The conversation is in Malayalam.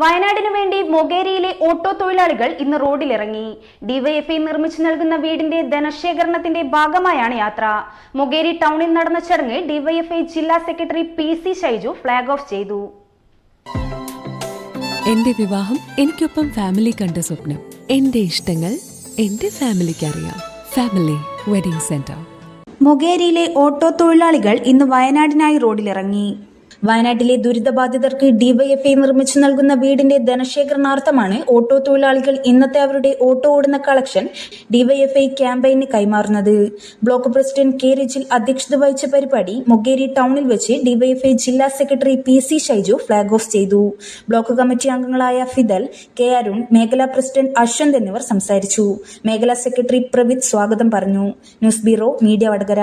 വയനാടിനു വേണ്ടി മൊഗേരിയിലെ ഓട്ടോ തൊഴിലാളികൾ ഇന്ന് റോഡിലിറങ്ങി. ഡിവൈഎഫ്ഐ നിർമ്മിച്ചു നൽകുന്ന വീടിന്റെ ധനശേഖരണത്തിന്റെ ഭാഗമായാണ് യാത്ര. മൊഗേരി ടൗണിൽ നടന്ന ചടങ്ങിൽ ഡിവൈഎഫ്ഐ ജില്ലാ secretary P C Shaiju flag off ചെയ്തു. എന്റെ വിവാഹം എനിക്കൊപ്പം ഫാമിലി കണ്ട സ്വപ്നം. എന്റെ ഇഷ്ടങ്ങൾ എന്റെ ഫാമിലിക്ക് അറിയാം. Family wedding centre. മൊഗേരിയിലെ ഓട്ടോ തൊഴിലാളികൾ ഇന്ന് വയനാടിനായി റോഡിലിറങ്ങി. വയനാട്ടിലെ ദുരിതബാധിതർക്ക് ഡിവൈഎഫ്ഐ നിർമ്മിച്ചു നൽകുന്ന വീടിന്റെ ധനശേഖരണാർത്ഥമാണ് ഓട്ടോ തൊഴിലാളികൾ ഇന്നത്തെ അവരുടെ ഓട്ടോ ഓടുന്ന കളക്ഷൻ ഡിവൈഎഫ്ഐ ക്യാമ്പയിന് കൈമാറുന്നത്. ബ്ലോക്ക് പ്രസിഡന്റ് കെ റിജിൽ അധ്യക്ഷത വഹിച്ച പരിപാടി മൊഗേരി ടൗണിൽ വെച്ച് ഡിവൈഎഫ്ഐ ജില്ലാ secretary P C Shaiju flag off ചെയ്തു. ബ്ലോക്ക് കമ്മിറ്റി അംഗങ്ങളായ ഫിദൽ കെ അരുൺ മേഖലാ പ്രസിഡന്റ് അശ്വന്ത് എന്നിവർ സംസാരിച്ചു. മേഖലാ സെക്രട്ടറി പ്രവിത് സ്വാഗതം പറഞ്ഞു. News bureau media Vadakara.